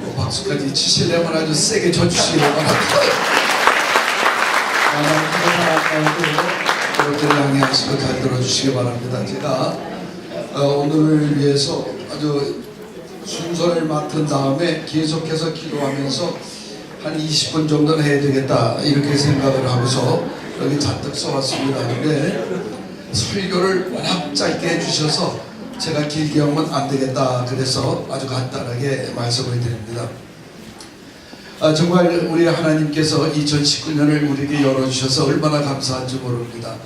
뭐 박수까지 치시려면 아주 세게 쳐주시기 바랍니다. 여러분들 양해하시고 잘 들어주시기 바랍니다. 제가 어, 오늘을 위해서 아주 순서를 맡은 다음에 계속해서 기도하면서 한 20분 정도는 해야 되겠다 이렇게 생각을 하고서 여기 잔뜩 써왔습니다. 근데 설교를 워낙 짧게 해주셔서 제가 길게 하면 안 되겠다 그래서 아주 간단하게 말씀을 드립니다. 아, 정말 우리 하나님께서 2019년을 우리에게 열어주셔서 얼마나 감사한지 모릅니다.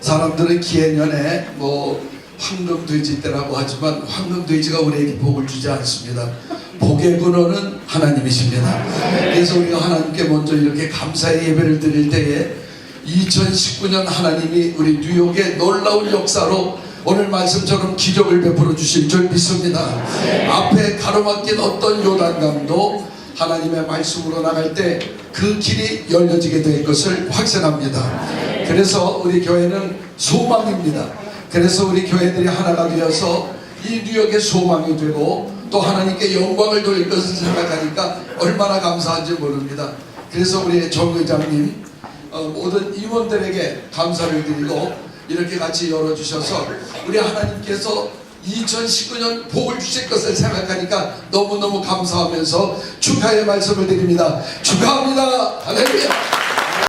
사람들은 기해년에 뭐 황금돼지 때라고 하지만 황금돼지가 우리에게 복을 주지 않습니다. 복의 근원은 하나님이십니다. 그래서 우리가 하나님께 먼저 이렇게 감사의 예배를 드릴 때에 2019년 하나님이 우리 뉴욕의 놀라운 역사로 오늘 말씀처럼 기적을 베풀어 주실 줄 믿습니다. 앞에 가로막힌 어떤 요단강도 하나님의 말씀으로 나갈 때 그 길이 열려지게 될 것을 확신합니다. 그래서 우리 교회는 소망입니다. 그래서 우리 교회들이 하나가 되어서 이 뉴욕의 소망이 되고 또 하나님께 영광을 돌릴 것을 생각하니까 얼마나 감사한지 모릅니다. 그래서 우리 정 의장님 어, 모든 임원들에게 감사를 드리고 이렇게 같이 열어주셔서 우리 하나님께서 2019년 복을 주실 것을 생각하니까 너무너무 감사하면서 축하의 말씀을 드립니다. 축하합니다. 할렐루야.